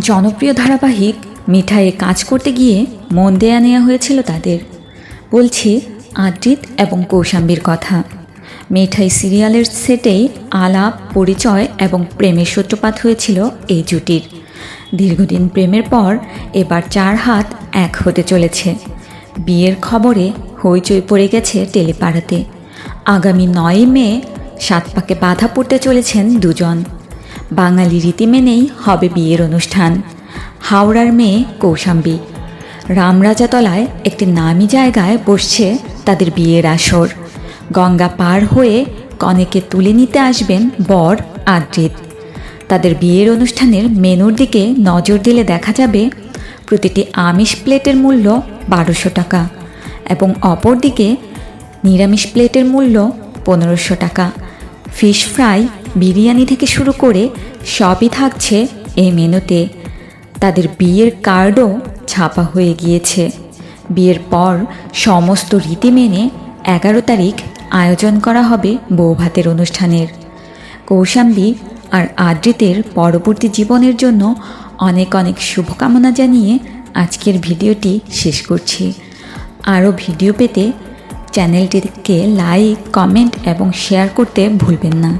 জনপ্রিয় ধারাবাহিক মিঠাইয়ে কাজ করতে গিয়ে মন দেয়া নেওয়া হয়েছিল তাদের। বলছি আদ্রিত এবং কৌশাম্বীর কথা। মিঠাই সিরিয়ালের সেটেই আলাপ, পরিচয় এবং প্রেমের সূত্রপাত হয়েছিল এই জুটির। দীর্ঘদিন প্রেমের পর এবার চার হাত এক হতে চলেছে। বিয়ের খবরে হইচই পড়ে গেছে টেলিপাড়াতে। আগামী নয় মে সাত পাকে বাধা পড়তে চলেছেন দুজন। বাঙালি রীতি মেনেই হবে বিয়ের অনুষ্ঠান। হাওড়ার মেয়ে কৌশাম্বী। রামরাজাতলায় একটি নামি জায়গায় বসছে তাদের বিয়ের আসর। গঙ্গা পার হয়ে কনেকে তুলে নিতে আসবেন বর আদ্রিত। তাদের বিয়ের অনুষ্ঠানের মেনুর দিকে নজর দিলে দেখা যাবে প্রতিটি আমিষ প্লেটের মূল্য বারোশো টাকা এবং অপরদিকে নিরামিষ প্লেটের মূল্য পনেরোশো টাকা। ফিশ ফ্রাই বিরিয়ানি থেকে শুরু করে সবই থাকছে এই মেনুতে। তাদের বিয়ের কার্ডও ছাপা হয়ে গিয়েছে। বিয়ের পর সমস্ত রীতি মেনে এগারো তারিখ আয়োজন করা হবে বৌভাতের অনুষ্ঠানের। কৌশাম্বী আর আদ্রিতের পরবর্তী জীবনের জন্য অনেক অনেক শুভকামনা জানিয়ে আজকের ভিডিওটি শেষ করছি। আরও ভিডিও পেতে চ্যানেলটিকে লাইক, কমেন্ট এবং শেয়ার করতে ভুলবেন না।